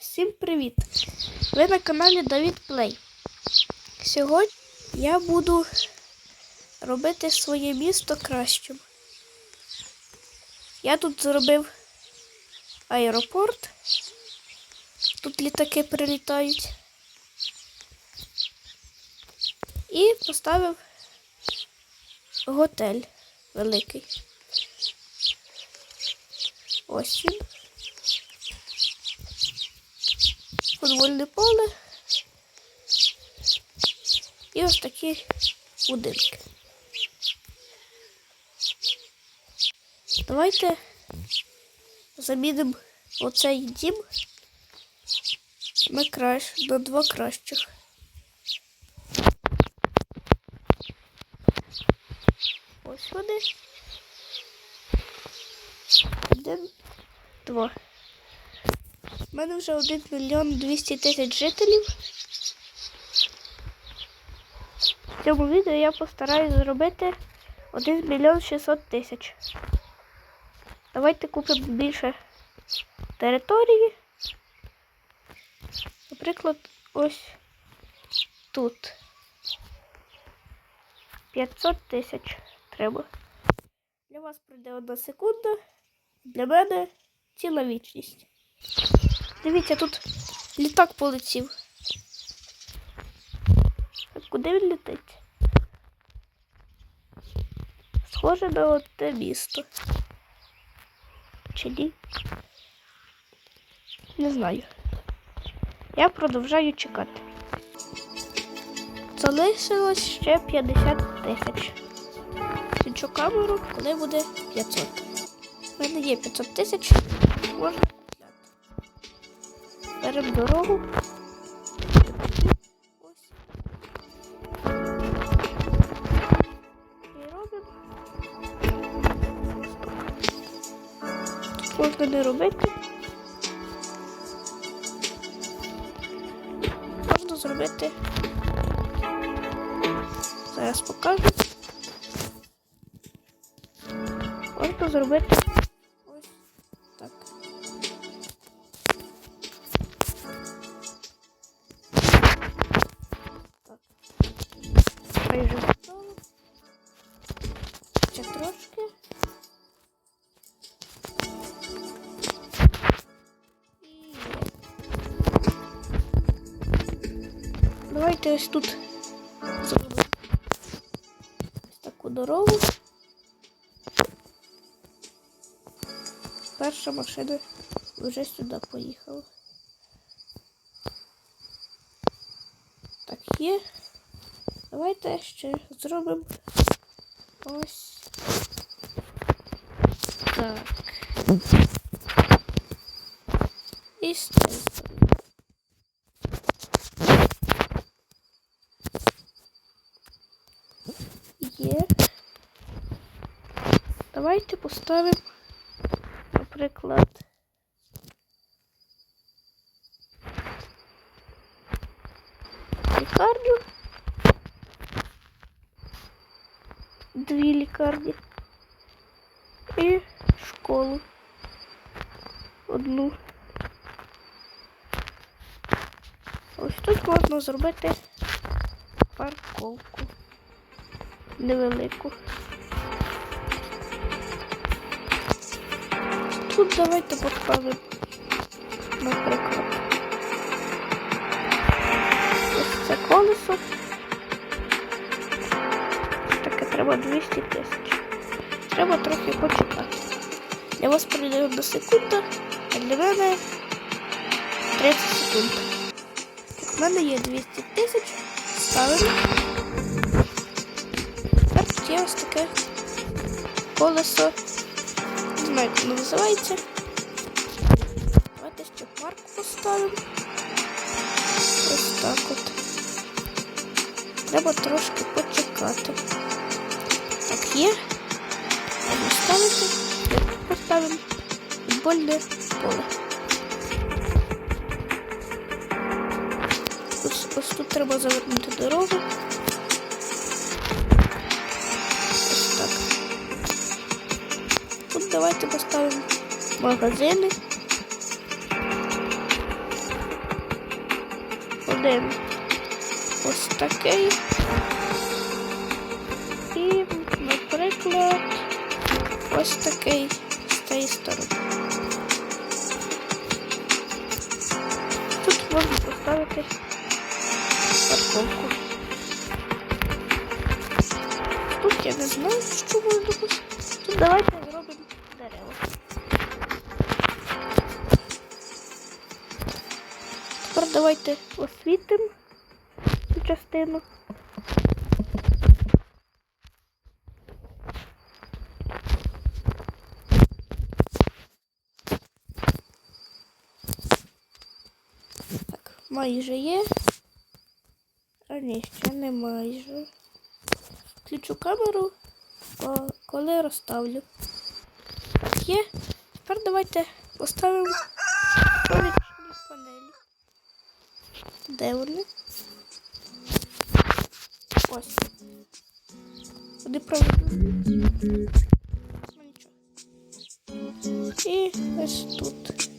Всім привіт! Ви на каналі Давід Плей. Сьогодні я буду робити своє місто кращим. Я тут зробив аеропорт. Тут літаки прилітають. І поставив готель великий. Ось він. Футбольне поле і ось такі будинки. Давайте замінимо оцей дім на кращ, на два кращих. Ось вони. Один, два. Мене вже 1 мільйон 200 тисяч жителів. В цьому відео я постараюсь зробити 1 мільйон 600 тисяч. Давайте купимо більше території. Наприклад, ось тут. 500 тисяч треба. Для вас пройде одна секунда, для мене ціла вічність. Дивіться, тут літак полетів. А куди він летить? Схоже на оте місто. Чи ні? Не знаю. Я продовжаю чекати. Залишилось ще 50 тисяч. Включу камеру, коли буде 500. У мене є 500 тисяч. Можна Беремо дорогу. Можна не робити. Можна зробити. Зараз покажу. Можна зробити Давайте ось тут зробимо ось таку дорогу. Перша машина вже сюди поїхала. Так, є. Давайте ще зробимо ось так. І з цієї сторони. Є. Давайте поставимо, наприклад, лікарню. дві лікарні і школу одну. Ось тут можна зробити парковку невелику. Тут давайте поставимо, наприклад, ось це колесо. Таке треба 200 тисяч. Треба трохи почекати. Для вас пройде одна секунда, а для мене 30 секунд. У мене є 200 тисяч. Ставимо. Тепер є ось таке колесо. Знаю, як воно називається. Давайте ще парк поставимо. Ось так от. Треба трошки почекати. Так, є. Можна ставити. Поставимо футбольне поле. Ось, ось тут треба завернути дорогу. Давайте поставимо магазини. один ось такий. І, наприклад, ось такий з цієї сторони. Тут можна поставити парковку. Тут я не знаю, що можна поставити. Тут давайте давайте освітимо цю частину. Так, майже є. А ні, ще не майже. Включу камеру, коли розставлю. Є. Тепер давайте поставимо Де вони? Ось. Куди проведу? І ось тут.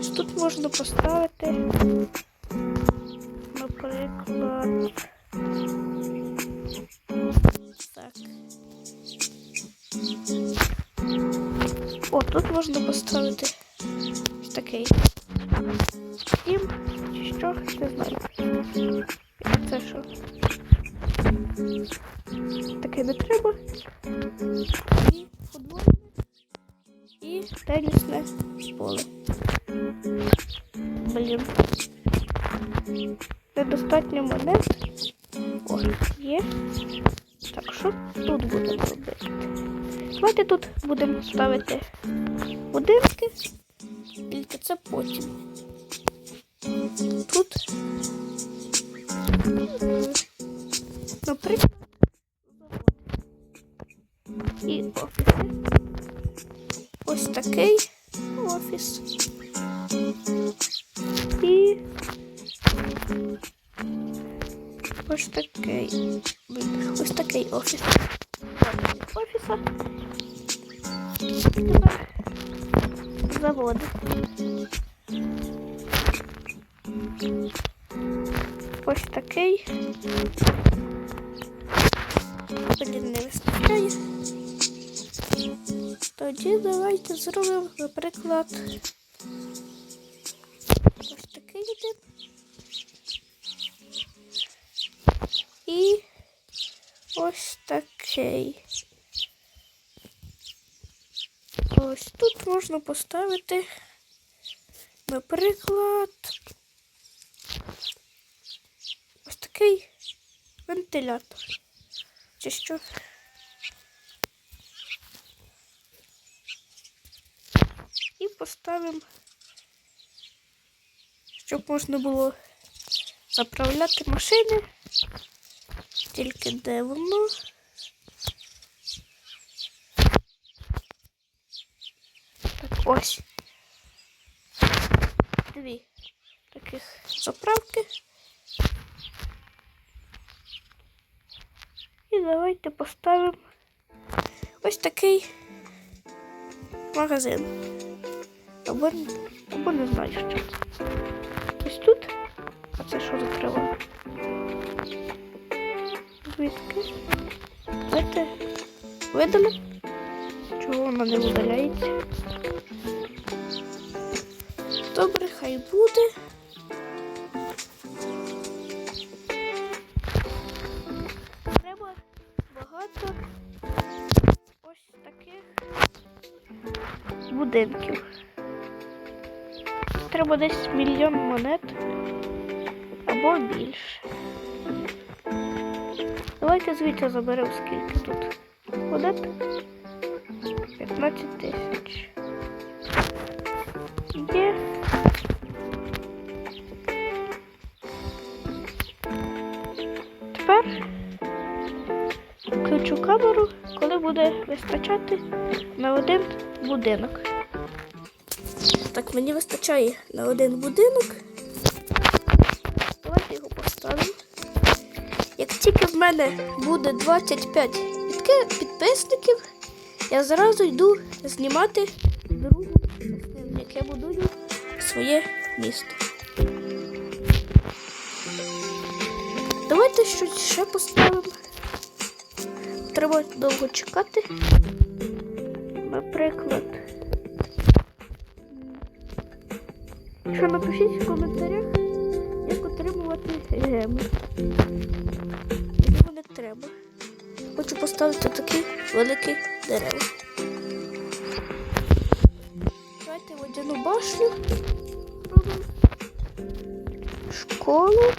Ось тут можна поставити, наприклад. Так. О, тут можна поставити ось такий. Тенісне поле. Блін. Недостатньо монет. О, є. Так, що тут будемо робити? Давайте тут будемо ставити будинки, тільки це потім. Такий офіс. І ось такий. Ось такий офіс. Офіса. Тепер Завод. Ось такий. Блін, не вистачає. Тоді давайте зробимо, наприклад, ось такий один. І ось такий. Ось тут можна поставити, наприклад, ось такий вентилятор. Чи що? І поставимо, щоб можна було заправляти машини. Тільки де воно? Так, ось. Дві таких заправки. І давайте поставимо ось такий магазин. Або, або не знаю що. Ось тут. А це що за трава? Звідки? Давайте видали. Чого вона не видаляється? Добре, хай буде. Треба багато ось таких будинків. Треба десь мільйон монет або більше. Давайте звідси заберемо скільки тут. Монет 15 тисяч. Є. Тепер включу камеру, коли буде вистачати на один будинок. Мені вистачає на один будинок. Давайте його поставимо. Як тільки в мене буде 25 підписників, я зразу йду знімати другу частину, як будую своє місто. Давайте щось ще поставимо. Треба довго чекати. Наприклад. Що напишіть в коментарях, як отримувати геми. Мені не треба. Хочу поставити такі великі дерева. Давайте водяну башню. Школу.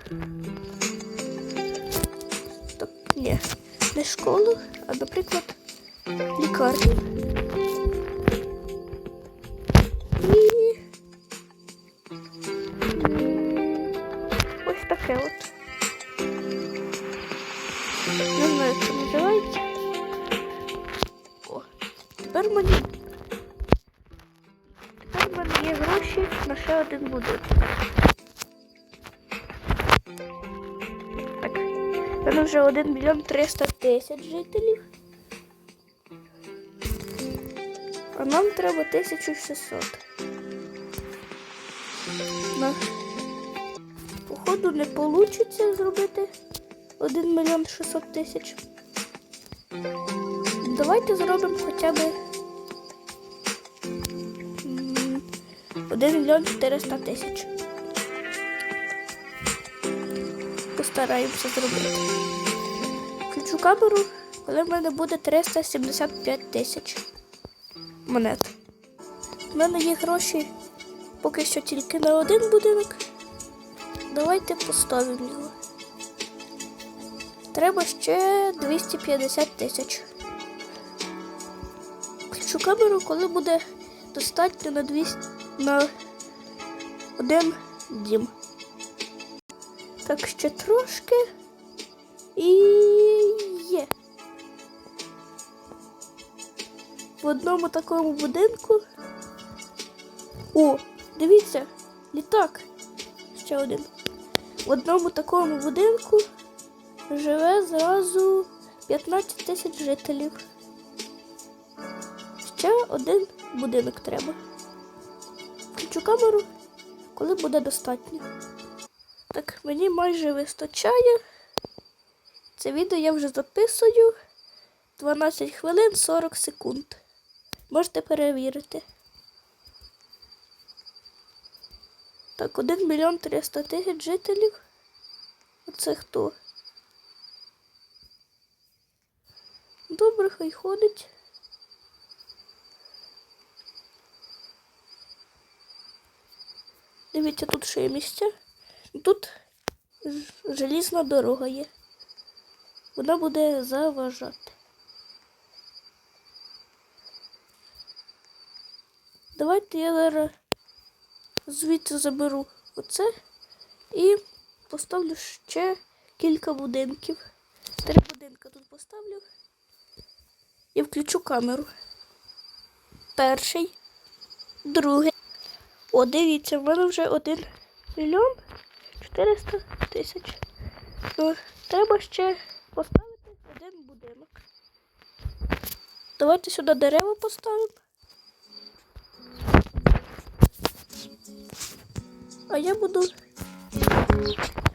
Так, ні, не школу, а, наприклад, лікарню. Мільйон 300 тисяч жителів. А нам треба 1600. На... Походу не вийде зробити 1 мільйон 600 тисяч. Давайте зробимо хоча б 1 мільйон 400 тисяч. Постараємося зробити. Включу камеру, коли в мене буде 375 тисяч монет. У мене є гроші поки що тільки на один будинок. Давайте поставимо його. Треба ще 250 тисяч. Включу камеру, коли буде достатньо на 200 на один дім. Так ще трошки і є. В одному такому будинку. О, дивіться, літак. Ще один. В одному такому будинку живе зразу 15 тисяч жителів. Ще один будинок треба. Включу камеру, коли буде достатньо. Так, мені майже вистачає. Це відео я вже записую 12 хвилин 40 секунд. Можете перевірити. Так, 1 мільйон 300 тисяч жителів. Оце хто? Добре, хай ходить. Дивіться, тут ще є місця. Тут желізна дорога є. Вона буде заважати. Давайте я зараз звідси заберу оце і поставлю ще кілька будинків. Три будинка тут поставлю і включу камеру. Перший, другий. О, дивіться, в мене вже один мільйон 400 тисяч. Треба ще поставити один будинок. Давайте сюди дерева поставимо. А я буду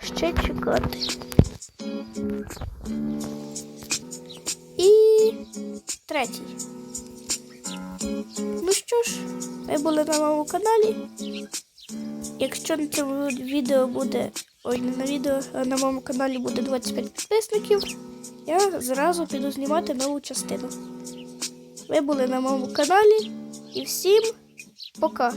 ще чекати. І третій. Ну що ж, ми були на моєму каналі. Якщо на цьому відео буде. Ой, на відео, на моєму каналі буде 25 підписників, я зразу піду знімати нову частину. Ви були на моєму каналі і всім пока!